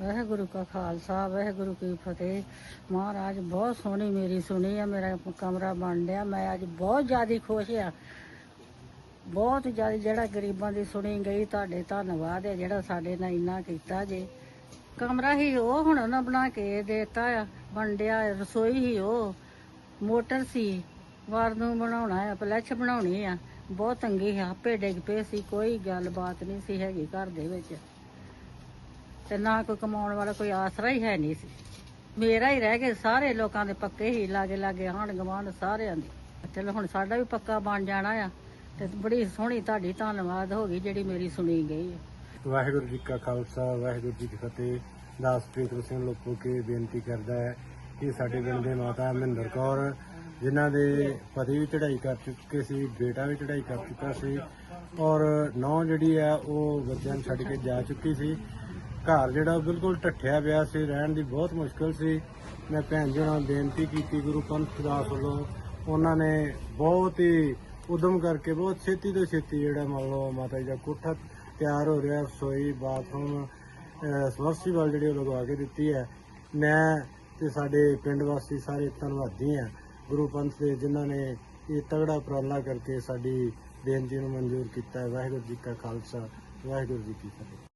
ਵਾਹਿਗੁਰੂ ਕਾ ਖਾਲਸਾ, ਵਾਹਿਗੁਰੂ ਕੀ ਫਤਿਹ। ਮਹਾਰਾਜ, ਬਹੁਤ ਸੋਹਣੀ ਮੇਰੀ ਸੁਣੀ ਆ, ਮੇਰਾ ਕਮਰਾ ਬਣ ਲਿਆ। ਮੈਂ ਅੱਜ ਬਹੁਤ ਜ਼ਿਆਦਾ ਖੁਸ਼ ਆ। ਬਹੁਤ ਜ਼ਿਆਦਾ ਜਿਹੜਾ ਗਰੀਬਾਂ ਦੀ ਸੁਣੀ ਗਈ, ਤੁਹਾਡੇ ਧੰਨਵਾਦ ਹੈ ਜਿਹੜਾ ਸਾਡੇ ਨਾਲ ਇੰਨਾ ਕੀਤਾ ਜੇ। ਕਮਰਾ ਹੀ ਉਹ ਹੁਣ ਉਹਨਾਂ ਬਣਾ ਕੇ ਦੇਤਾ ਆ ਵੰਡਿਆ ਰਸੋਈ ਹੀ ਉਹ। ਮੋਟਰ ਸੀ ਵਾਰ ਨੂੰ ਬਣਾਉਣਾ ਆ ਪਲੈਚ ਬਣਾਉਣੀ ਆ। ਬਹੁਤ ਤੰਗੀ ਆ, ਆਪੇ ਡਿੱਗ ਪਏ ਸੀ, ਕੋਈ ਗੱਲਬਾਤ ਨਹੀਂ ਸੀ ਹੈਗੀ ਘਰ ਦੇ ਵਿੱਚ। ਤੇ ਨਾ ਕੋਈ ਕਮਾਉਣ ਵਾਲਾ ਕੋਈ ਆਸਰਾ ਹੀ ਹੈ ਨਹੀਂ ਸੀ। ਮੇਰਾ ਹੀ ਰਹਿ ਗਏ, ਸਾਰੇ ਲੋਕਾਂ ਦੇ ਪੱਕੇ ਹੀ ਲਾਗੇ ਲਾਗੇ ਹਾਣ ਗਵਾਂਢ ਸਾਰਿਆਂ ਦੇ। ਚਲੋ ਹੁਣ ਸਾਡਾ ਵੀ ਪੱਕਾ ਬਣ ਜਾਣਾ ਆ, ਤੇ ਬੜੀ ਸੋਹਣੀ ਤੁਹਾਡੀ ਧੰਨਵਾਦ ਹੋ ਗਈ ਜਿਹੜੀ ਮੇਰੀ ਸੁਣੀ ਗਈ ਵਾਹਿਗੁਰੂ ਜੀ ਕਾ ਖਾਲਸਾ, ਵਾਹਿਗੁਰੂ ਜੀ ਕੀ ਫਤਿਹ। ਦਾਸ ਦਾਸਪ੍ਰੀਤ ਸਿੰਘ ਲੋਕੋ ਕੇ ਬੇਨਤੀ ਕਰਦਾ ਹੈ ਕਿ ਸਾਡੇ ਪਿੰਡ ਦੇ ਮਾਤਾ ਮਹਿੰਦਰ ਕੌਰ, ਜਿਨ੍ਹਾਂ ਦੇ ਪਤੀ ਵੀ ਚੜ੍ਹਾਈ ਕਰ ਚੁੱਕੇ ਸੀ, ਬੇਟਾ ਵੀ ਚੜ੍ਹਾਈ ਕਰ ਚੁੱਕਾ ਸੀ, ਔਰ ਨੌ ਜਿਹੜੀ ਆ, ਉਹ ਬੱਚਿਆਂ ਨੂੰ ਛੱਡ ਕੇ ਜਾ ਚੁੱਕੀ ਸੀ। ਘਰ ਜਿਹੜਾ ਉਹ ਬਿਲਕੁਲ ਢੱਠਿਆ ਪਿਆ ਸੀ, ਰਹਿਣ ਦੀ ਬਹੁਤ ਮੁਸ਼ਕਲ ਸੀ। ਮੈਂ ਭੈਣ ਜੀ ਨਾਲ ਬੇਨਤੀ ਕੀਤੀ, ਗੁਰੂ ਪੰਥ ਦਾਸ ਵੱਲੋਂ। ਉਹਨਾਂ ਨੇ ਬਹੁਤ ਹੀ ਉਦਮ ਕਰਕੇ, ਬਹੁਤ ਛੇਤੀ ਤੋਂ ਛੇਤੀ ਜਿਹੜਾ ਮੰਨ ਲਓ ਮਾਤਾ ਜੀ ਦਾ ਕੋਠਾ ਤਿਆਰ ਹੋ ਰਿਹਾ, ਰਸੋਈ, ਬਾਥਰੂਮ ਸਮਰਸੀਬਲ ਜਿਹੜੀ ਉਹ ਲਗਵਾ ਕੇ ਦਿੱਤੀ ਹੈ। ਮੈਂ ਤੇ ਸਾਡੇ ਪਿੰਡ ਵਾਸੀ ਸਾਰੇ ਧੰਨਵਾਦੀ ਹਾਂ ਗੁਰੂ ਪੰਥ ਦੇ, ਜਿਨ੍ਹਾਂ ਨੇ ਇਹ ਤਗੜਾ ਉਪਰਾਲਾ ਕਰਕੇ ਸਾਡੀ ਬੇਨਤੀ ਨੂੰ ਮਨਜ਼ੂਰ ਕੀਤਾ। ਵਾਹਿਗੁਰੂ ਜੀ ਕਾ ਖਾਲਸਾ, ਵਾਹਿਗੁਰੂ ਜੀ ਕੀ ਫਤਿਹ।